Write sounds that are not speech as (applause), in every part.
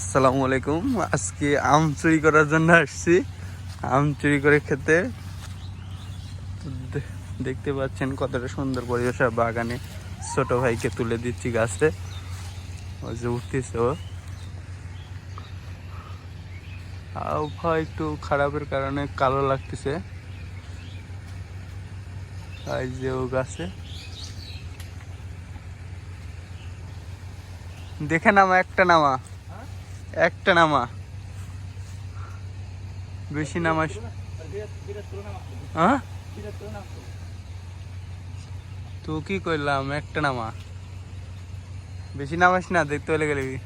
আসসালামু আলাইকুম। আজকে আম চুরি করার জন্য আসছি। আম চুরি করে খেতে। দেখতে পাচ্ছেন কতটা সুন্দর পরিবেশ বাগানে ছোট ভাইকে তুলে দিচ্ছি গাছে। যে উঠতেছে ও। আবহাওয়া একটু খারাপের কারণে কালো লাগতেছে। এই যে ও গাছে। দেখে নামা একটা নামা। একটা নামা। বেশি নামাস হ্যাঁ? তো কি করলাম? একটা নামা। বেশি নামাস না, দেখতে হলে গেলে।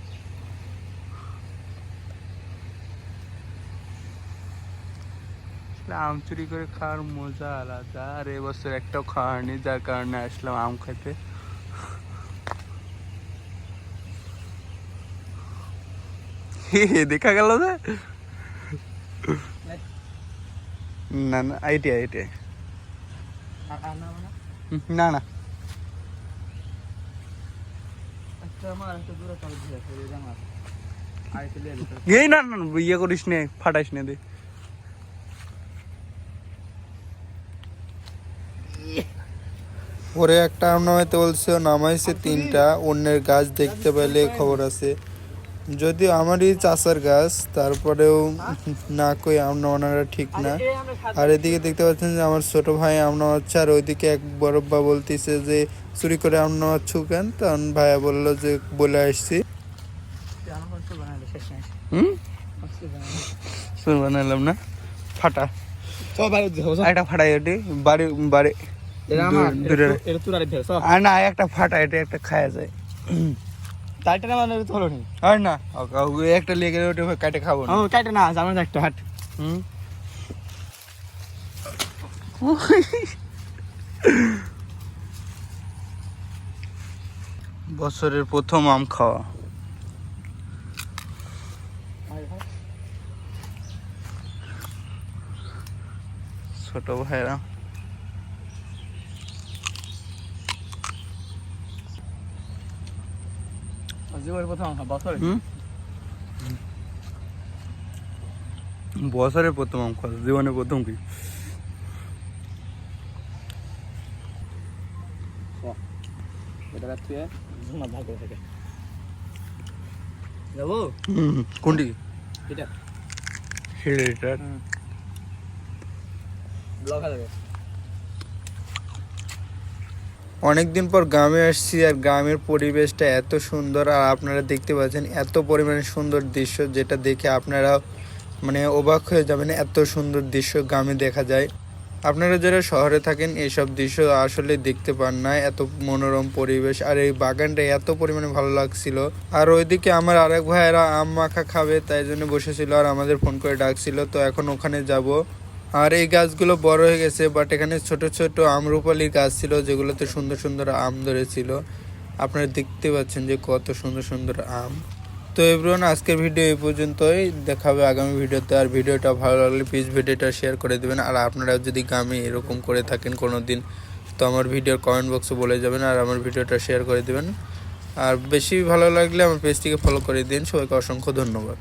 আম চুরি করে খাওয়ার মজা আলাদা। আর এবছর একটাও খাওয়ার হয়নি, যার কারণে আসলাম আম খেতে। দেখা গেল যে? না না আইটি আইটি না না? এই না না ইয়ে করিস নে ফাটাইস নে দে। পরে একটা আম নামাইতে বলছে ও নামাইছে তিনটা অন্যের গাছ দেখতে পেলে খবর আছে। যদিও আমারই চাষার গাছ তারপরেও না কই আম নামানোটা ঠিক না। আর এদিকে দেখতে পাচ্ছেন যে আমার ছোট ভাই আম নামাচ্ছে আর ওইদিকে এক বরব্বা বলতেছে যে চুরি করে আম নামাচ্ছ কেন তখন ভাইয়া বলল যে বলে আসছি। বানালাম না? ফাটা। একটা ফাটাই ওটি বাড়ি বাড়ি আর না একটা ফাটা এটা একটা খায়া যায়। আর না ওকে, ওই একটা লেগে ওটা কাটে খাব না। কাটে না আমার একটা হাট। হুম? (laughs) বছরের প্রথম আম খাওয়া। ছোট ভাইরা জীবনের প্রথম বছর হুম বছরের প্রথম আম খাওয়া জীবনে প্রথম কি? কোনটি? এটা হেরিটার ব্লগ হবে অনেকদিন পর গ্রামে আসছি আর গ্রামের পরিবেশটা এত সুন্দর আর আপনারা দেখতে পাচ্ছেন এত পরিমাণে সুন্দর দৃশ্য যেটা দেখে আপনারা মানে অবাক হয়ে যাবেন এত সুন্দর দৃশ্য গ্রামে দেখা যায়। আপনারা যারা শহরে থাকেন এইসব দৃশ্য আসলে দেখতে পান না, এত মনোরম পরিবেশ আর এই বাগানটা এত পরিমাণে ভালো লাগছিল। আর ওইদিকে আমার আরেক ভাইয়েরা আম মাখা খাবে, তাই জন্য বসেছিল আর আমাদের ফোন করে ডাকছিল, তো এখন ওখানে যাব। আর এই গাছগুলো বড় হয়ে গেছে বাট এখানে ছোট ছোট আমরুপালির গাছ ছিল, যেগুলোতে সুন্দর সুন্দর আম ধরেছিল। আপনারা দেখতে পাচ্ছেন যে কত সুন্দর সুন্দর আম। তো এভরিওয়ান আজকের ভিডিও এই পর্যন্তই। দেখাবে আগামী ভিডিওতে আর ভিডিওটা ভালো লাগলে প্লিজ ভিডিওটা শেয়ার করে দেবেন। আর আপনারা যদি গ্রামে এরকম করে থাকেন কোনো দিন তো আমার ভিডিওর কমেন্ট বক্সে বলে যাবেন, আর আমার ভিডিওটা শেয়ার করে দেবেন। আর বেশি ভালো লাগলে আমার পেজটিকে ফলো করে দিন। সবাইকে অসংখ্য ধন্যবাদ।